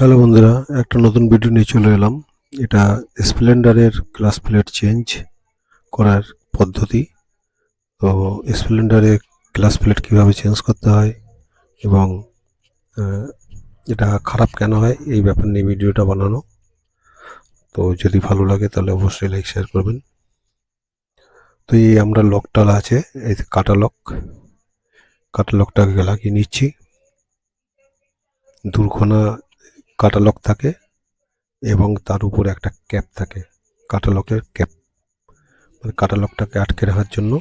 Hello বন্ধুরা, একটা নতুন ভিডিও নিয়ে চলে এলাম। এটা স্প্লেন্ডারের ক্লাস প্লেট চেঞ্জ করার পদ্ধতি। তো স্প্লেন্ডারে ক্লাস প্লেট কীভাবে চেঞ্জ করতে হয় এবং এটা খারাপ কেন হয়, এই ব্যাপার নিয়ে ভিডিওটা বানানো। তো যদি ভালো লাগে তাহলে অবশ্যই লাইক শেয়ার করবেন। তো এই আমরা লকটা আছে, এই কাটা লক কাটা লকটাকে লাগিয়ে নিচ্ছি। দুর্ঘনা কাটা লক থাকে এবং তার উপরে একটা ক্যাপ থাকে। কাটালকের ক্যাপ। মানে কাটা লকটাকে আটকে রাখার জন্য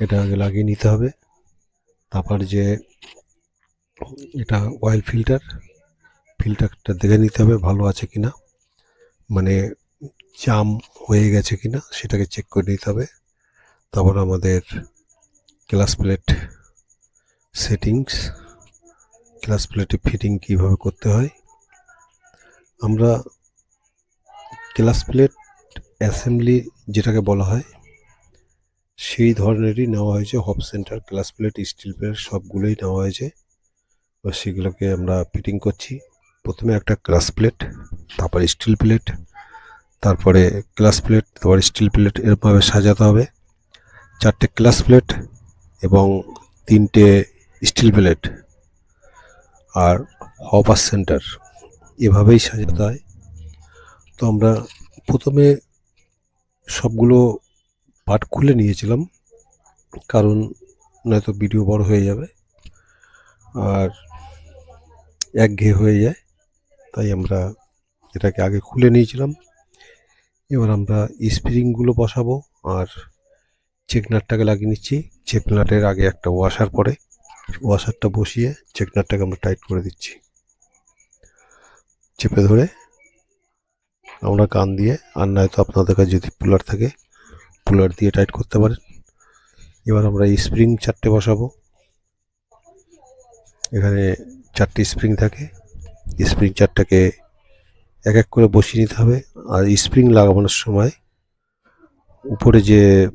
এটা আগে লাগিয়ে নিতে হবে। তারপর যে এটা অয়েল ফিল্টার ফিল্টারটা দেখে নিতে হবে ভালো আছে কিনা। মানে জাম হয়ে গেছে কিনা সেটাকে চেক করে নিতে হবে। তারপর আমাদের ক্লাস প্লেট সেটিংস ক্লাস প্লেটে ফিটিং কীভাবে করতে হয়। আমরা ক্লাস প্লেট, অ্যাসেম্বলি যেটাকে বলা হয়, সেই ধরনেরই নেওয়া হয়েছে। Hub center, clutch plate, steel plate, সবগুলোই নেওয়া হয়েছে। সেগুলোকে আমরা ফিটিং করছি। প্রথমে একটা ক্লাস প্লেট, তারপর স্টিল প্লেট, তারপরে ক্লাস প্লেট, তারপর স্টিল প্লেট এরকমভাবে সাজাতে হবে। চারটে ক্লাস প্লেট এবং তিনটে স্টিল প্লেট। আর হপার সেন্টার এভাবেই সাজাতে হয়। তো আমরা প্রথমে সবগুলো পার্ট খুলে নিয়েছিলাম, কারণ নয়তো ভিডিও বড় হয়ে যাবে আর একঘেয়ে হয়ে যায়। তাই আমরা এটাকে আগে খুলে নিয়েছিলাম। এবার আমরা স্প্রিংগুলো বসাবো আর চেকনাটটাকে লাগিয়ে নিচ্ছি। চেকনাটের আগে একটা ওয়াশার পরে, ওয়াশারটা বসিয়ে চেকনাটটাকে আমরা টাইট করে দিচ্ছি। চেপে ধরে আমরা কান দিয়ে, আর নয়তো আপনাদের কাছে যদি পুলার থাকে পুলার দিয়ে টাইট করতে পারেন। এবার আমরা স্প্রিং চারটে বসাবো। এখানে চারটে স্প্রিং থাকে। স্প্রিং চারটাকে এক এক করে বসিয়ে নিতে হবে। আর স্প্রিং লাগানোর সময় উপরে যে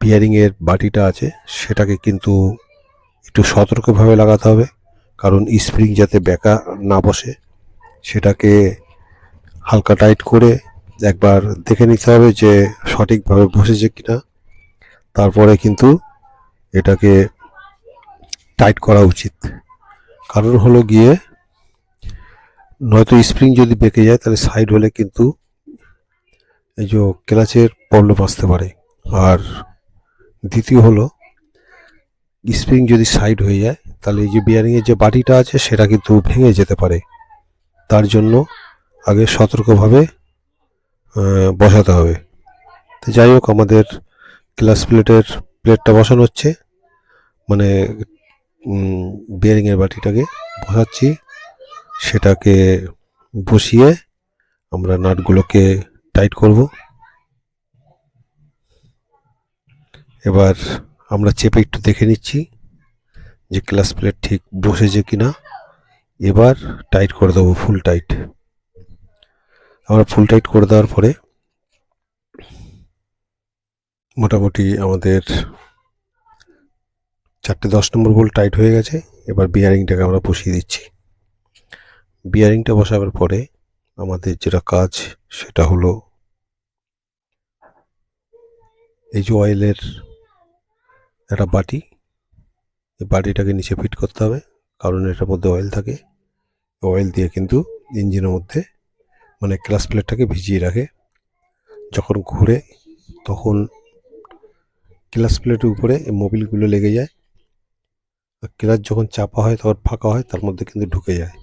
বিয়ারিংয়ের বাটিটা আছে, সেটাকে কিন্তু একটু সতর্কভাবে লাগাতে হবে। কারণ স্প্রিং যাতে বেঁকা না বসে সেটাকে হালকা টাইট করে একবার দেখে নিতে হবে যে সঠিকভাবে বসেছে কিনা। তারপরে কিন্তু এটাকে টাইট করা উচিত। কারণ হলো গিয়ে নয়তো স্প্রিং যদি বেঁকে যায়, তাহলে সাইড হলে কিন্তু এই যে ক্লাচের প্রবলেম আসতে পারে। আর দ্বিতীয় হলো, স্প্রিং যদি সাইড হয়ে যায়, তাহলে এই যে বিয়ারিংয়ের যে বাটিটা আছে, সেটা কিন্তু ভেঙে যেতে পারে। তার জন্য আগে সতর্কভাবে বসাতে হবে। তো যাই হোক, আমাদের ক্লাস প্লেটের প্লেটটা বসানো হচ্ছে। মানে বিয়ারিংয়ের বাটিটাকে বসাচ্ছি। সেটাকে বসিয়ে আমরা নাটগুলোকে টাইট করব। এবার আমরা চেপে একটু দেখে নিচ্ছি যে ক্লাস প্লেট ঠিক বসেছে কিনা। এবার টাইট করে দেবো ফুল টাইট আমরা ফুল টাইট করে দেওয়ার পরে মোটামুটি আমাদের চারটে দশ নম্বর বোল্ট টাইট হয়ে গেছে। এবার বিয়ারিংটাকে আমরা বসিয়ে দিচ্ছি। বিয়ারিংটা বসাবার পরে আমাদের যেটা কাজ, সেটা হলো এই যে অয়েলের একটা বাটি, এই বাটিটাকে নিচে ফিট করতে হবে, কারণ এটার মধ্যে অয়েল থাকে। অয়েল দিয়ে কিন্তু ইঞ্জিনের মধ্যে মানে ক্লাস প্লেটটাকে ভিজিয়ে রাখে। যখন ঘুরে তখন ক্লাস প্লেটের উপরে মোবিলগুলো লেগে যায়। আর ক্লাস যখন চাপা হয়, তখন ফাঁকা হয়, তার মধ্যে কিন্তু ঢুকে যায়।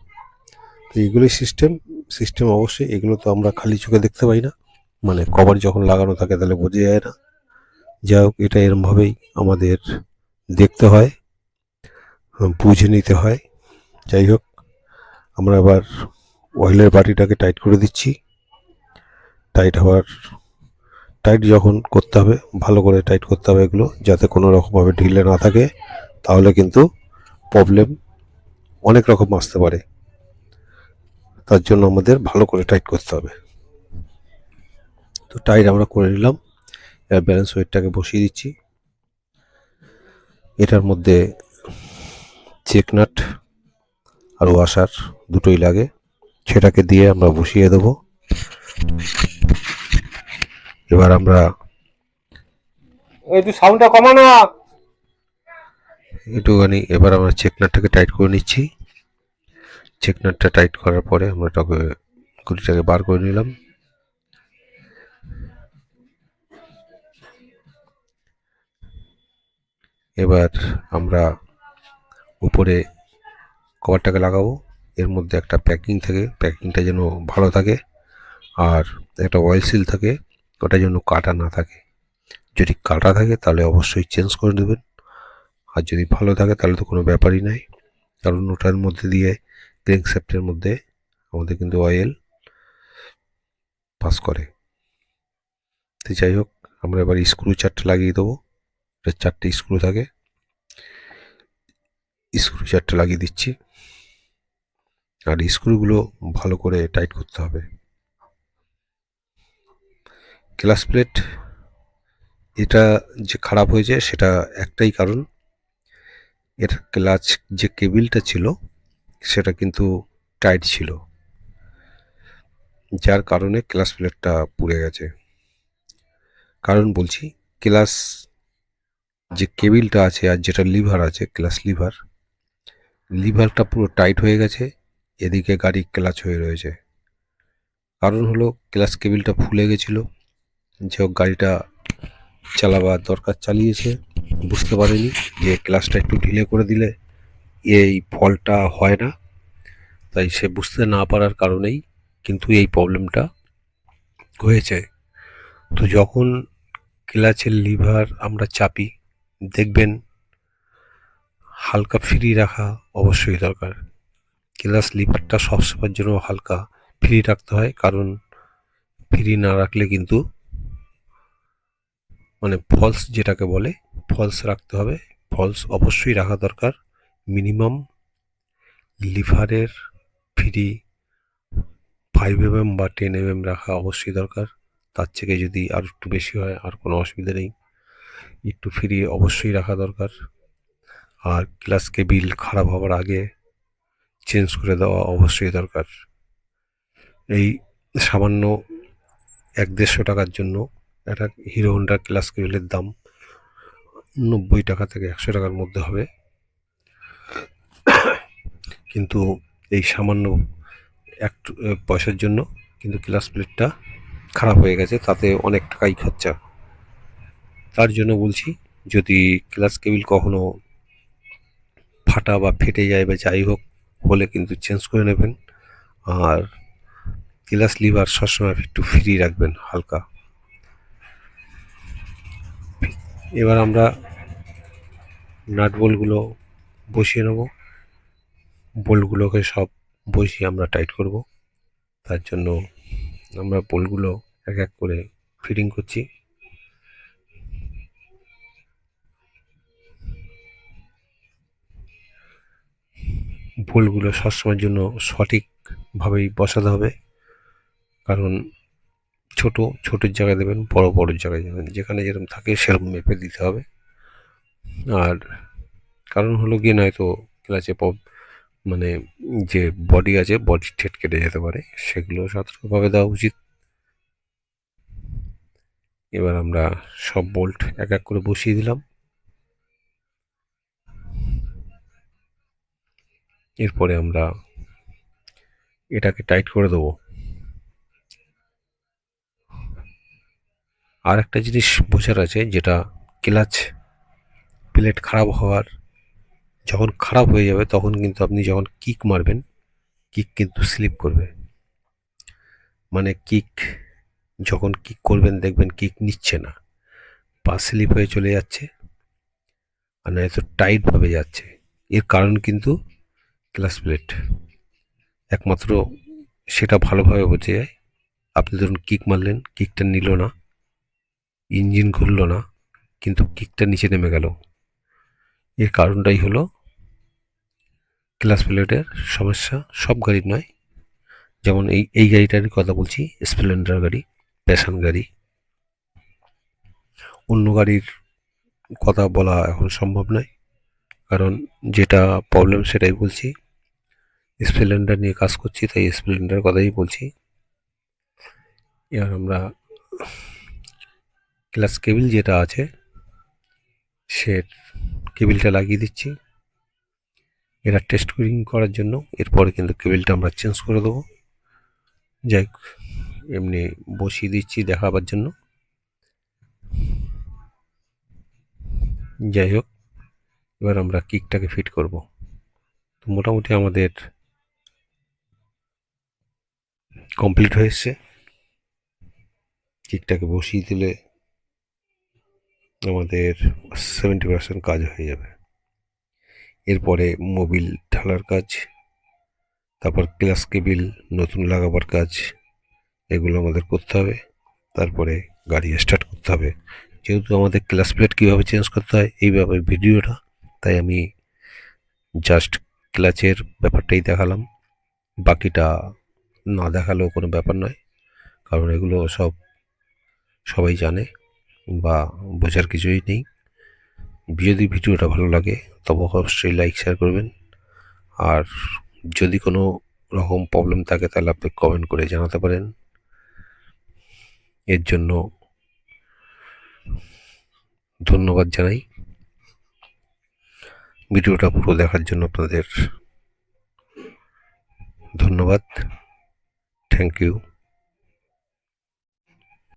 তো এগুলোই সিস্টেম সিস্টেম অবশ্যই এগুলো তো আমরা খালি চোখে দেখতে পাই না। মানে কভার যখন লাগানো থাকে তাহলে বোঝা যায় না। যাই হোক, এটা এরমভাবেই আমাদের দেখতে হয়, বুঝে নিতে হয়। যাই হোক আমরা এবার অয়েলের বাটিটাকে টাইট করে দিচ্ছি। টাইট হওয়ার টাইট যখন করতে হবে, ভালো করে টাইট করতে হবে এগুলো, যাতে কোনো রকমভাবে ঢিলে না থাকে, তাহলে কিন্তু প্রবলেম অনেক রকম আসতে পারে। তার জন্য আমাদের ভালো করে টাইট করতে হবে। তো টাইট আমরা করে নিলাম, এবার ব্যালেন্স ওয়েটটাকে বসিয়ে দিচ্ছি। এটার মধ্যে চেক নাট আর ওয়াশার দুটোই লাগে। সেটাকে দিয়ে আমরা বসিয়ে দেবো। এবার আমরা একটু সাউন্ডটা কমানো একটুখানি এবার আমরা চেকনাটটাকে টাইট করে নিচ্ছি। চেকনাটটা টাইট করার পরে আমরা এটাকে গুলিটাকে বার করে নিলাম। এবার আমরা উপরে কভারটাকে লাগাবো। এর মধ্যে একটা প্যাকিং থাকে, প্যাকিংটা যেন ভালো থাকে আর একটা অয়েল সিল থাকে, ওটা যেন কাটা না থাকে। যদি কাটা থাকে তাহলে অবশ্যই চেঞ্জ করে দেবেন আর যদি ভালো থাকে তাহলে তো কোনো ব্যাপারই নাই। কারণ ওটার মধ্যে দিয়ে ক্রেঙ্কশ্যাফটের মধ্যে আমাদের কিন্তু অয়েল পাস করে। তো যাই হোক, আমরা এবার স্ক্রু চারটে লাগিয়ে দেবো। চারটে স্ক্রু থাকে। স্ক্রু চারটে লাগিয়ে দিচ্ছি। আর স্ক্রুগুলো ভালো করে টাইট করতে হবে। ক্লাস প্লেট, এটা যে খারাপ হয়েছে সেটা একটাই কারণ। এর ক্লাচ যে কেবিলটা ছিল, সেটা কিন্তু টাইট ছিল, যার কারণে ক্লাস প্লেটটা পুড়ে গেছে। কারণ বলছি ক্লাস যে কেবিলটা আছে আর যেটা লিভার আছে ক্লাস লিভার, লিভারটা পুরো টাইট হয়ে গেছে। এদিকে গাড়ি ক্লাচ হয়ে রয়েছে। কারণ হলো ক্লাস কেবিলটা ফুলে গেছিল। যে হোক গাড়িটা চালাবার দরকার চালিয়েছে। বুঝতে পারেনি যে ক্লাসটা একটু ঢিলে করে দিলে এই ফলটা হয় না। তাই সে বুঝতে না পারার কারণেই কিন্তু এই প্রবলেমটা হয়েছে। তো যখন ক্লাচের লিভার আমরা চাপি, দেখবেন হালকা ফ্রি রাখা অবশ্যই দরকার। ক্লাস লিভারটা সবসময়ের জন্য হালকা ফ্রি রাখতে হয়, কারণ ফ্রি না রাখলে কিন্তু মানে ফলস যেটাকে বলে, ফলস রাখতে হবে। ফলস অবশ্যই রাখা দরকার। মিনিমাম লিভারের ফ্রি ফাইভ এমএম বা টেন এমএম রাখা অবশ্যই দরকার। তার থেকে যদি আর একটু বেশি হয়, আর কোনো অসুবিধা নেই। একটু ফ্রি অবশ্যই রাখা দরকার। আর ক্লাস কেবিল খারাপ হওয়ার আগে চেঞ্জ করে দেওয়া অবশ্যই দরকার। এই সামান্য এক দেড়শো টাকার জন্য একটা হিরো হন্ডার ক্লাস কেবিলের দাম নব্বই টাকা থেকে একশো টাকার মধ্যে হবে। কিন্তু এই সামান্য এক পয়সার জন্য কিন্তু ক্লাস প্লেটটা খারাপ হয়ে গেছে, তাতে অনেক টাকাই খরচা। তার জন্য বলছি, যদি ক্লাস কেবিল কখনো ফাটা বা ফেটে যায় বা যাই হোক হলে কিন্তু চেঞ্জ করে নেবেন। আর ক্লাস লিভার সবসময় একটু ফ্রি রাখবেন হালকা। এবার আমরা নাট বোল্টগুলো বসিয়ে নেব। বোল্টগুলোকে সব বসিয়ে আমরা টাইট করব। তার জন্য আমরা বোল্টগুলো এক এক করে ফিটিং করছি। বোল্টগুলো সবসময়ের জন্য সঠিকভাবেই বসাতে হবে। কারণ ছোট, ছোটোর জায়গায় দেবেন, বড়, বড়োর জায়গায় দেবেন। যেখানে যেরকম থাকে সেরকম মেপে দিতে হবে। আর কারণ হলো গিয়ে নয়তো ক্লাচে মানে যে বডি আছে বডি ঠেট কেটে যেতে পারে, সেগুলো সতর্কভাবে দেওয়া উচিত। এবার আমরা সব বোল্ট এক এক করে বসিয়ে দিলাম। এরপরে আমরা এটাকে টাইট করে দেবো। আর একটা জিনিস বোঝার আছে, যেটা ক্লাচ প্লেট খারাপ হওয়ার, যখন খারাপ হয়ে যাবে, তখন কিন্তু আপনি যখন কিক মারবেন কিক কিন্তু স্লিপ করবে। মানে কিক যখন কিক করবেন, দেখবেন কিক নিচ্ছে না। পা স্লিপ হয়ে চলে যাচ্ছে, আর নয়তো টাইটভাবে যাচ্ছে। এর কারণ কিন্তু ক্লাস প্লেট একমাত্র সেটা ভালোভাবে বোঝা যায়। আপনি ধরুন কিক মারলেন কিকটা নিল না ইঞ্জিন ঘুরল না, কিন্তু কিকটা নিচে নেমে গেল। এর কারণটাই হলো ক্লাস প্লেটের সমস্যা। সব গাড়ির নয়, যেমন এই এই গাড়িটার কথা বলছি, স্প্লেন্ডার গাড়ি, প্যাশন গাড়ি। অন্য গাড়ির কথা বলা এখন সম্ভব নয়, কারণ যেটা প্রবলেম সেটাই বলছি। স্প্লেন্ডার নিয়ে কাজ করছি, তাই স্প্লেন্ডার কথাই বলছি। এবার আমরা ক্লাস কেবিল যেটা আছে, সে কেবিলটা লাগিয়ে দিচ্ছি। এটা টেস্ট করার জন্য, এরপরে কিন্তু কেবিলটা আমরা চেঞ্জ করে দেবো। যাই এমনি বসিয়ে দিচ্ছি দেখাবার জন্য। যাই হোক, এবার আমরা কিকটাকে ফিট করব। তো মোটামুটি আমাদের কমপ্লিট হয়ে এসছে কিকটাকে বসিয়ে দিলে আমাদের সেভেন্টি পার্সেন্ট কাজ হয়ে যাবে। এরপরে মোবিল ঢালার কাজ, তারপর ক্লাস কেবিল নতুন লাগাবার কাজ, এগুলো আমাদের করতে হবে। তারপরে গাড়ি স্টার্ট করতে হবে। যেহেতু আমাদের ক্লাস প্লেট কীভাবে চেঞ্জ করতে হয়, এই ব্যাপারে ভিডিওটা, তাই আমি জাস্ট ক্লাচের ব্যাপারটাই দেখালাম। বাকিটা না দেখালেও কোনো ব্যাপার নয়। কারণ এগুলো সব সবাই জানে বা বোঝার কিছুই নেই। যদি ভিডিওটা ভালো লাগে, তবে অবশ্যই লাইক শেয়ার করবেন। আর যদি কোনো রকম প্রবলেম থাকে, তাহলে আপনি কমেন্ট করে জানাতে পারেন। এর জন্য ধন্যবাদ জানাই। ভিডিওটা পুরো দেখার জন্য আপনাদের ধন্যবাদ। Thank you.